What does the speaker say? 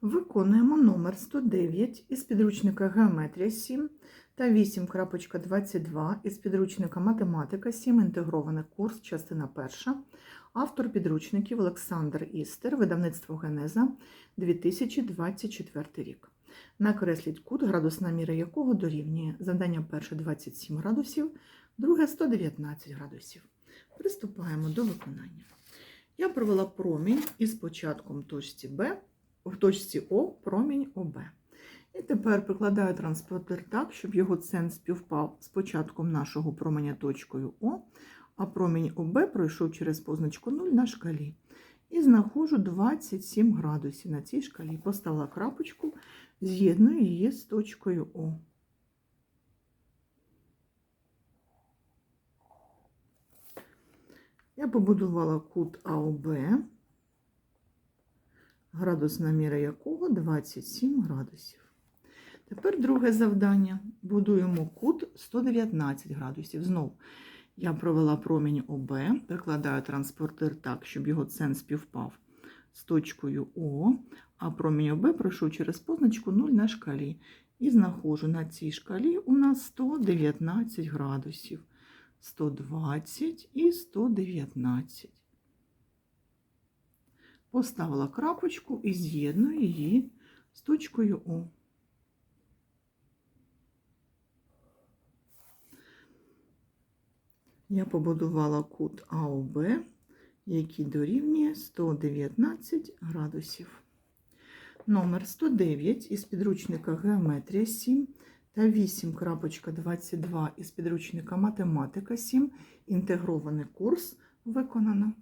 Виконуємо номер 109 із підручника Геометрія 7 та 8.22 із підручника Математика 7. Інтегрований курс, частина 1. Автор підручників Олександр Істер, видавництво Генеза 2024 рік. Накресліть кут, градусна міра якого дорівнює завдання перше 27 градусів, друге 119 градусів. Приступаємо до виконання. Я провела промінь із початком точці Б, в точці О промінь ОБ. І тепер прикладаю транспортер так, щоб його центр співпав з початком нашого променя точкою О, а промінь ОБ пройшов через позначку 0 на шкалі. І знаходжу 27 градусів на цій шкалі. Поставила крапочку, з'єдную її з точкою О. Я побудувала кут АОБ, градусна міра якого 27 градусів. Тепер друге завдання. Будуємо кут 119 градусів. Знову я провела промінь ОБ, прикладаю транспортир так, щоб його центр співпав з точкою О, а промінь ОБ пройшов через позначку 0 на шкалі. І знаходжу на цій шкалі у нас 119 градусів. 120 і 119. Поставила крапочку і з'єдную її з точкою О. Я побудувала кут АОБ, який дорівнює 119 градусів. Номер 109 із підручника Геометрія 7 та 8.22 із підручника Математика 7. Інтегрований курс виконано.